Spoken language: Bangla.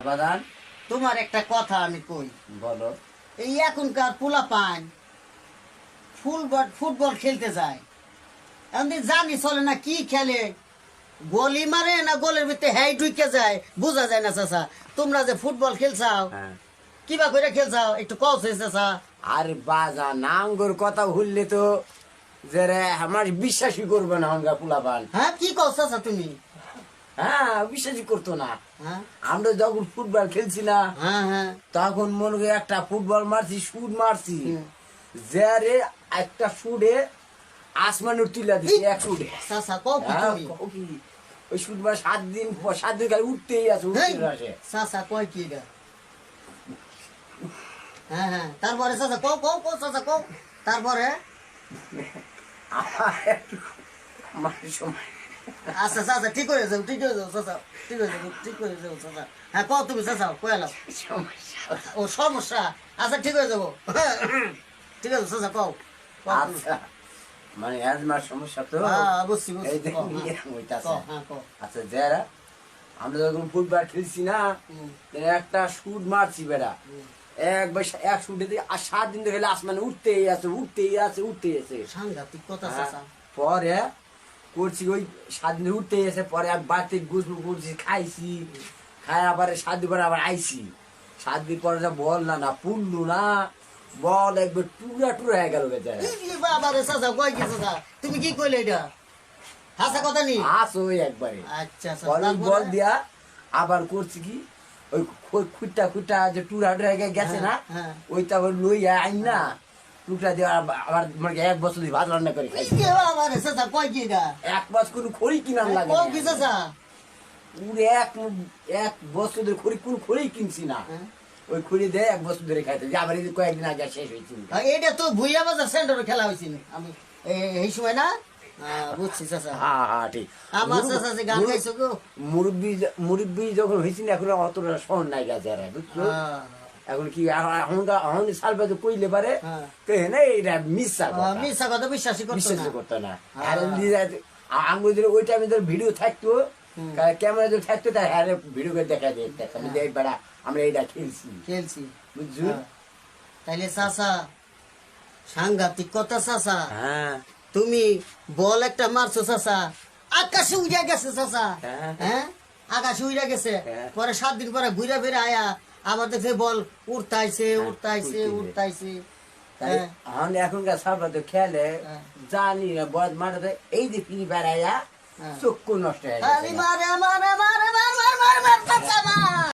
বাদান তোমার একটা কথা আমি কই। বলো। এই এখনকার পোলা পান ফুটবল ফুটবল খেলতে যায়। আমি জানি চলে না কি খেলে গলি মারে না গোলের ভিতরে হ্যাঁ ঢুকে যায় বোঝা যায় না চাচা। তোমরা যে ফুটবল খেলছাও হ্যাঁ। কিবা করে খেলছাও একটু কস চাচা। আরে বাজা নাঙ্গর কথা ভুললে তো যে রে আমার বিশ্বাসই করবে না আমরা পোলাপান। হ্যাঁ কি কস চাচা তুমি? হ্যাঁ বিশ্বাসই করতো না। হ্যাঁ? আমরা যখন ফুটবল খেলছি না হ্যাঁ হ্যাঁ। তখন মনে করি একটা ফুটবল মারছি শুট মারছি। হুম। যে রে একটা শুটে আসমানের তুলে দিচ্ছি এক শুটে। ওই শুট মার সাত দিন সাত দিন খালি উঠতেই আছে আসে। কয় কি এটা? হ্যাঁ হ্যাঁ তারপরে চাচা কও কও কও চাচা কও। তারপরে? আমার একটু সময় আচ্ছা চাচা ঠিক হয়ে যাও ঠিক হয়ে যাও চাচা ঠিক হয়ে যাও ঠিক যাও চাচা। হ্যাঁ কও তুমি চাচা কয়ালাও সমস্যা। ও সমস্যা। আচ্ছা ঠিক হয়ে যাব। ঠিক আছে চাচা কও। আচ্ছা মানে অ্যাজমার সমস্যা তো? হ্যাঁ বুঝছি হ্যাঁ। হ্যাঁ আচ্ছা যারা আমরা যখন ফুটবল খেলছি না একটা শুট মারছি বেড়া একবার এক শুটে দিয়ে আর সাত দিন ধরে আসমানে উঠতেই আছে উঠতেই আছে উঠতেই আছে। সাংঘাতিক কথা পরে করছি ওই সাত দিন উঠতেই আছে পরে আর বাড়িতে গুসল করছি খাইছি। খাই আবার সাত দিন পরে আবার আইছি। সাত দিন পরে যা বল না না পুল্লু না বল একবার টুরা টুরা হয়ে গেল তুমি কি কইলে এটা? হাসা কথা নি? আস ওই একবারে। আচ্ছা তারপরে? বল দিয়া আবার করছি কি ওই খুঁটটা খুঁটটা যে টুরা টুরা হয়ে গেছে না হ্যাঁ। ওইটা ওই লই আইন না। টুকরা দিয়ে আবার- মানে এক বছর ভাত রান্না করে চাচা কয় কি এক মাস কোনো খড়ি কিনার লাগে কি চাচা এক এক বছর ধরে খড়ি কোন খড়ি কিনছি না। হ্যাঁ। ওই খড়ি দিয়ে এক বছর ধরে খাইতে আবার এই কয়েকদিন আগে শেষ হয়েছিল এটা তো ভুইয়া বাজার সেন্টারে খেলা হয়েছিল। আমি এই সময় না? হ্যাঁ, হ্যাঁ মুরব্বি- যখন হয়েছি না এখন অতটা শহর নাই গেছে বুঝছ। এখন কি কইলে পারে। হ্যাঁ। কে না এটা মিথ্যা কথা মিথ্যা কথা বিশ্বাসই করতো না। করতো না। হ্যাঁ। আর আঙ্গুল দিলে ওই টাইমে ধর ভিডিও থাকতো। ক্যামেরা যদি থাকতো তার হ্যাঁ ভিডিও করে দেখা যেত আমি বেড়া আমরা এইটা খেলছি। খেলছি। বুঝছ? হ্যাঁ। তাইলে চাচা সাংঘাতিক কথা চাচা। হ্যাঁ। তুমি বল একটা মারছো চাচা। আকাশে উড়ে গেছে চাচা। হ্যাঁ। হ্যাঁ? আকাশে উড়ে গেছে। হ্যাঁ। পরে সাত দিন পরে ঘুরে ফিরে আয়া আবার দেখে বল উড়তাইছে হ্যাঁ, উড়তাইছে। উড়তাইছে তাই হ্যাঁ। এখন এখনকার সাপড়া তো খেলে হ্যাঁ। জানি না বদ মাঠাতে এই যে ফিরি বেড়াইয়া হ্যাঁ। চক্ষু নষ্ট হয়ে